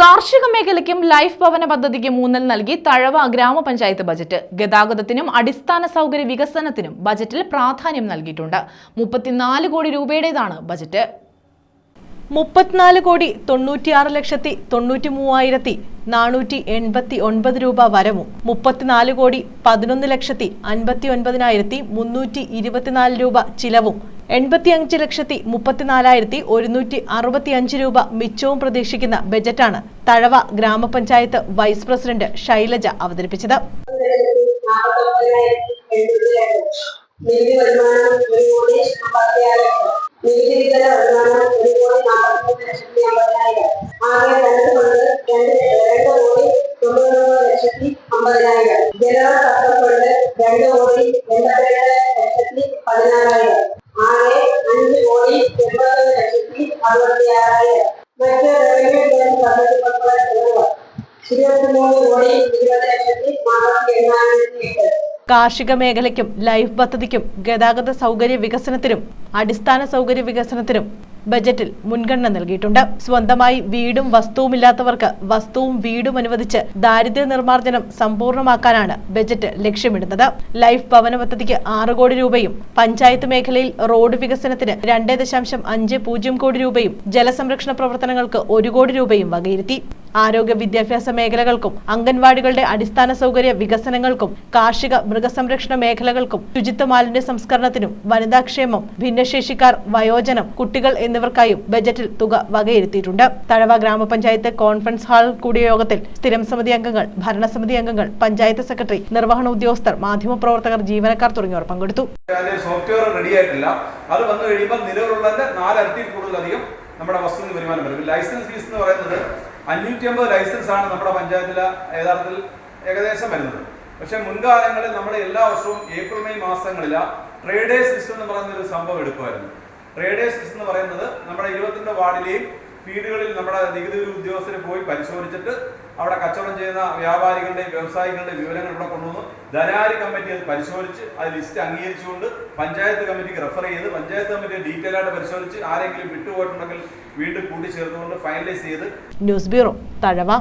കാർഷിക മേഖലയ്ക്കും ലൈഫ് ഭവന പദ്ധതിക്കും ഊന്നൽ നൽകി തഴവ ഗ്രാമപഞ്ചായത്ത് ബജറ്റ്. ഗതാഗതത്തിനും അടിസ്ഥാന സൗകര്യ വികസനത്തിനും ബജറ്റിൽ പ്രാധാന്യം നൽകിയിട്ടുണ്ട്. മുപ്പത്തിനാല് കോടി രൂപയുടേതാണ് ബജറ്റ്. മുപ്പത്തിനാല് കോടി തൊണ്ണൂറ്റിയാറ് ലക്ഷത്തി തൊണ്ണൂറ്റി മൂവായിരത്തി നാനൂറ്റി എൺപത്തി ഒൻപത് രൂപ വരവും. മുപ്പത്തിനാല് കോടി പതിനൊന്ന് ലക്ഷത്തി അൻപത്തി ഒൻപതിനായിരത്തി മുന്നൂറ്റി ഇരുപത്തിനാല് രൂപ ചിലവും. എൺപത്തിയഞ്ച് ലക്ഷത്തി മുപ്പത്തിനാലായിരത്തി ഒരുന്നൂറ്റി അറുപത്തി അഞ്ച് രൂപ മിച്ചവും പ്രതീക്ഷിക്കുന്ന ബജറ്റാണ് തഴവ ഗ്രാമപഞ്ചായത്ത് വൈസ് പ്രസിഡന്റ് ശൈലജ അവതരിപ്പിച്ചത്. നികുതി വരുമാനം ഒരു കോടി അമ്പത്തിയാറ് ലക്ഷം. നികുതി വിതര വരുമാനം ലക്ഷത്തി അമ്പതിനായിരം. ജനറൽ കൊണ്ട് രണ്ട് കോടി എൺപത്തിരണ്ട് ലക്ഷത്തി പതിനാറായിരം. ആകെ അഞ്ച് കോടി എൺപത്തൊന്ന് ലക്ഷത്തി അറുപത്തി ആറായിരം മറ്റ് റവന്യൂ ഗ്രാന്റ് ചെലവ് ഇരുപത്തിമൂന്ന് കോടി ഇരുപത് ലക്ഷത്തി നാൽപ്പത്തി എണ്ണായിരത്തി എട്ട്. കാർഷിക മേഖലയ്ക്കും ലൈഫ് പദ്ധതിക്കും ഗതാഗത സൗകര്യ വികസനത്തിനും അടിസ്ഥാന സൗകര്യ വികസനത്തിനും ബജറ്റിൽ മുൻഗണന നൽകിയിട്ടുണ്ട്. സ്വന്തമായി വീടും വസ്തുവുമില്ലാത്തവർക്ക് വസ്തുവും വീടും അനുവദിച്ച് ദാരിദ്ര്യ നിർമ്മാർജനം സമ്പൂർണമാക്കാനാണ് ബജറ്റ് ലക്ഷ്യമിടുന്നത്. ലൈഫ് ഭവന പദ്ധതിക്ക് ആറ് കോടി രൂപയും പഞ്ചായത്ത് മേഖലയിൽ റോഡ് വികസനത്തിന് രണ്ട് ദശാംശം അഞ്ച് പൂജ്യം കോടി രൂപയും ജലസംരക്ഷണ പ്രവർത്തനങ്ങൾക്ക് ഒരു കോടി രൂപയും വകയിരുത്തി. ആരോഗ്യ വിദ്യാഭ്യാസ മേഖലകൾക്കും അംഗൻവാടികളുടെ അടിസ്ഥാന സൗകര്യ വികസനങ്ങൾക്കും കാർഷിക മൃഗസംരക്ഷണ മേഖലകൾക്കും ശുചിത്വ മാലിന്യ സംസ്കരണത്തിനും വനിതാക്ഷേമം ഭിന്നശേഷിക്കാർ വയോജനം കുട്ടികൾ എന്നിവർക്കായും ബജറ്റിൽ തുക വകയിരുത്തിയിട്ടുണ്ട്. തഴവ ഗ്രാമപഞ്ചായത്ത് കോൺഫറൻസ് ഹാൾ കൂടിയ യോഗത്തിൽ സ്ഥിരം സമിതി അംഗങ്ങൾ ഭരണസമിതി അംഗങ്ങൾ പഞ്ചായത്ത് സെക്രട്ടറി നിർവഹണ ഉദ്യോഗസ്ഥർ മാധ്യമപ്രവർത്തകർ ജീവനക്കാർ തുടങ്ങിയവർ പങ്കെടുത്തു. സോഫ്റ്റ്വെയർ അത് വന്നു കഴിയുമ്പോൾ നിലവിലുള്ളതിന്റെ നാലരട്ടി കൂടുതലധികം നമ്മുടെ വസ്തുവിന് വരുമാനം വരും. ലൈസൻസ് ഫീസ് എന്ന് പറയുന്നത് അഞ്ഞൂറ്റി അമ്പത് ലൈസൻസ് ആണ് നമ്മുടെ പഞ്ചായത്തിൽ യഥാർത്ഥത്തിൽ ഏകദേശം വരുന്നത്. പക്ഷെ മുൻകാലങ്ങളിൽ നമ്മൾ എല്ലാ വർഷവും ഏപ്രിൽ മെയ് മാസങ്ങളില ട്രേഡേഴ്സ് ലിസ്റ്റ് എന്ന് പറയുന്ന ഒരു സംഭവം എടുക്കുമായിരുന്നു. ട്രേഡേഴ്സ് ലിസ്റ്റ് എന്ന് പറയുന്നത് നമ്മുടെ ഇരുപത്തിരണ്ട് വാർഡിലെയും ഫീൽഡുകളിൽ നമ്മുടെ നികുതി ഉദ്യോഗസ്ഥർ പോയി പരിശോധിച്ചിട്ട് അവിടെ കച്ചവടം ചെയ്യുന്ന വ്യാപാരികളുടെയും വ്യവസായികളുടെയും വിവരങ്ങൾ ഇവിടെ കൊണ്ടുവന്ന്. ധനകാര്യ കമ്മിറ്റി അത് പരിശോധിച്ച് അത് ലിസ്റ്റ് അംഗീകരിച്ചുകൊണ്ട് പഞ്ചായത്ത് കമ്മിറ്റിക്ക് റെഫർ ചെയ്ത് പഞ്ചായത്ത് കമ്മിറ്റി ഡീറ്റെയിൽ ആയിട്ട് പരിശോധിച്ച് ആരെങ്കിലും വിട്ടുപോയിട്ടുണ്ടെങ്കിൽ വീണ്ടും കൂട്ടിച്ചേർത്തുകൊണ്ട് ഫൈനലൈസ് ചെയ്ത് ന്യൂസ് ബ്യൂറോ തഴവ.